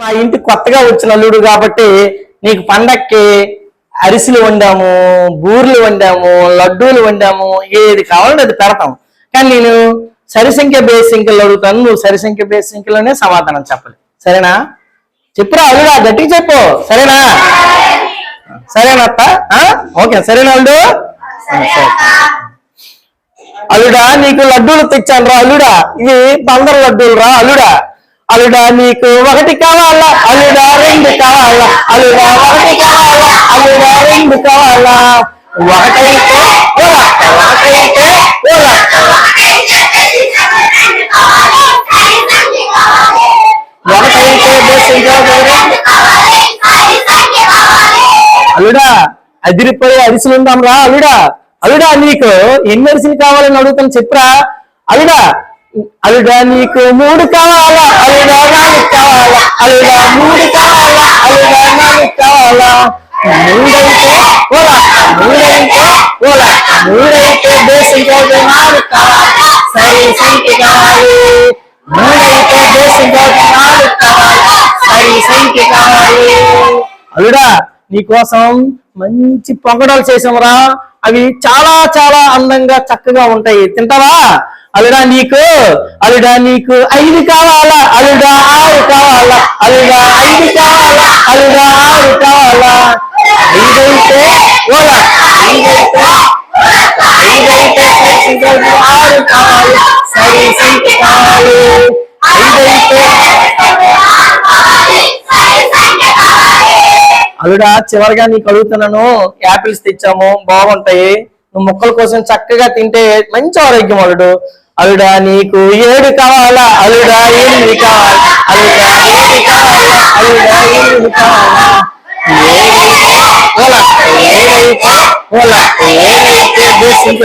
మా ఇంటి కొత్తగా వచ్చిన అల్లుడు కాబట్టి నీకు పండక్కి అరిసెలు వండాము బూర్లు వండాము లడ్డూలు వండాము ఏది కావాలంటే అది పెడతాం. కానీ నేను సరిసంఖ్య బేస్ సంఖ్యలు అడుగుతాను నువ్వు సరిసంఖ్య బేస్ సంఖ్యలోనే సమాధానం చెప్పాలి సరేనా? చెప్పురా అల్లుడా గట్టిగా చెప్పు. సరేనా? సరేనత్త అత్త? ఓకే సరేనా అల్లుడు? అల్లుడా నీకు లడ్డూలు తెచ్చాను రా అల్లుడా. ఇవి బందర్ లడ్డూలు రా అల్లుడా. అలుడా నీకు ఒకటి కావాలా? అలుడా రెండు కావాలా? అలుడా ఒకటి కావాలా? అలుడా రెండు కావాలా? ఒకటైతే ఓ లక్క, ఒకటైతే ఓ అదిరిపోయి అరిసెలు ఉందాం రా అలుడా అలుడా నీకు ఎన్ని అరిసెలు కావాలని అడుగుతాను చెప్పరా? అలుడా అల్లుడా నీకు మూడు కావాలా? అల్లుడా నాలుగు కావాలా? అల్లుడా మూడు కావాలా? అల్లుడా నాలుగు కావాలా? మూడైతే ఓలా మూడైతే ఓలా మూడైతే దేశం కోసం నాలుగు కావాలా. సరే సంఖ్య కావాలి. మూడైతే దేశం కోసం నాలుగు కావాలా. సరే సంఖ్య కావాలి. అల్లుడా నీకోసం మంచి పొంగడాలు చేసామురా అవి చాలా చాలా అందంగా చక్కగా ఉంటాయి. తింటావా? అల్లుడా నీకు అల్లుడా నీకు ఐదు కావాలా? అల్లుడా ఆరు కావాలా? అల్లుడా ఐదు కావాలా? అల్లుడా ఆరు కావాలా? ఐదైతే ఓలా. ఐదైతే ఐదైతే ఆరు కావాలి? కావాలి. అల్లుడా చివరిగా నీకు అడుగుతున్నాను యాపిల్స్ తెచ్చాము బాగుంటాయి. నువ్వు మొక్కల కోసం చక్కగా తింటే మంచి ఆరోగ్యం అల్లుడు. అల్లుడా నీకు ఏడు కావాలా? అల్లుడా ఎనిమిది కావాలా? ఓలా ఓలా దేశం